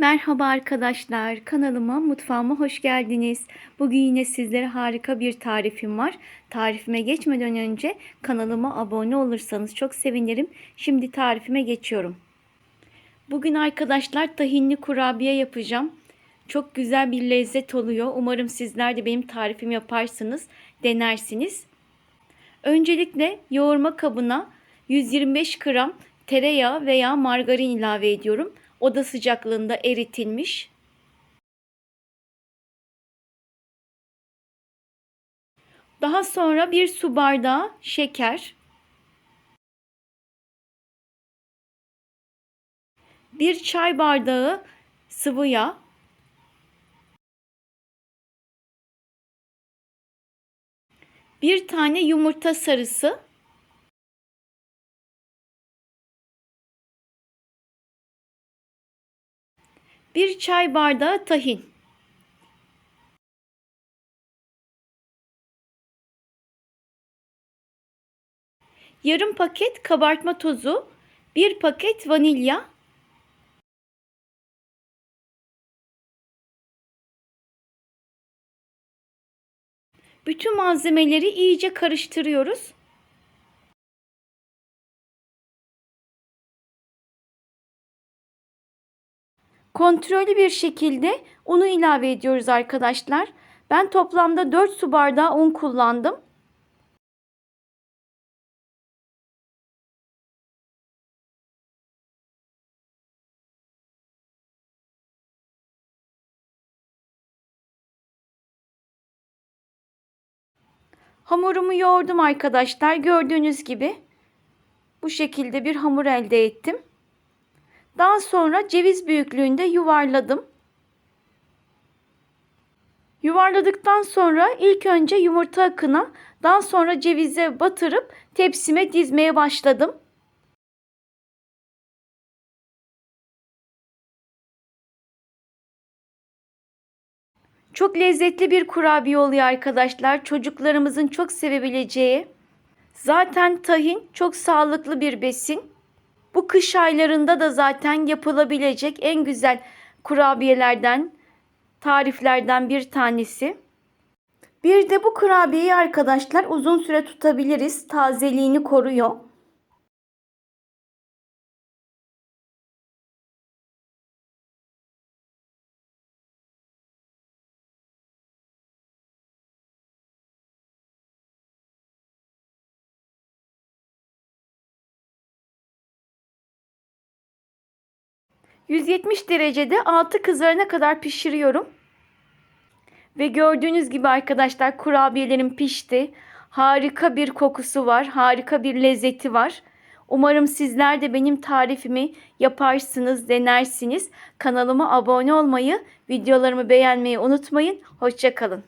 Merhaba arkadaşlar, kanalıma, mutfağıma hoş geldiniz. Bugün yine sizlere harika bir tarifim var. Tarifime geçmeden önce kanalıma abone olursanız çok sevinirim. Şimdi tarifime geçiyorum. Bugün arkadaşlar tahinli kurabiye yapacağım. Çok güzel bir lezzet oluyor. Umarım sizler de benim tarifimi yaparsınız, denersiniz. Öncelikle yoğurma kabına 125 gram tereyağı veya margarin ilave ediyorum. Oda sıcaklığında eritilmiş. Daha sonra bir su bardağı şeker. Bir çay bardağı sıvı yağ. Bir tane yumurta sarısı. Bir çay bardağı tahin. Yarım paket kabartma tozu, bir paket vanilya, Bütün malzemeleri iyice karıştırıyoruz. Kontrollü bir şekilde unu ilave ediyoruz arkadaşlar. Ben toplamda 4 su bardağı un kullandım. Hamurumu yoğurdum arkadaşlar. Gördüğünüz gibi bu şekilde bir hamur elde ettim. Daha sonra ceviz büyüklüğünde yuvarladım. Yuvarladıktan sonra ilk önce yumurta akına, daha sonra cevize batırıp tepsime dizmeye başladım. Çok lezzetli bir kurabiye oluyor arkadaşlar. Çocuklarımızın çok sevebileceği. Zaten tahin çok sağlıklı bir besin. Bu kış aylarında da zaten yapılabilecek en güzel kurabiyelerden, tariflerden bir tanesi. Bir de bu kurabiyeyi arkadaşlar uzun süre tutabiliriz. Tazeliğini koruyor. ...170 derecede altı kızarana kadar pişiriyorum. Ve gördüğünüz gibi arkadaşlar kurabiyelerim pişti. Harika bir kokusu var. Harika bir lezzeti var. Umarım sizler de benim tarifimi yaparsınız, denersiniz. Kanalıma abone olmayı, videolarımı beğenmeyi unutmayın. Hoşçakalın.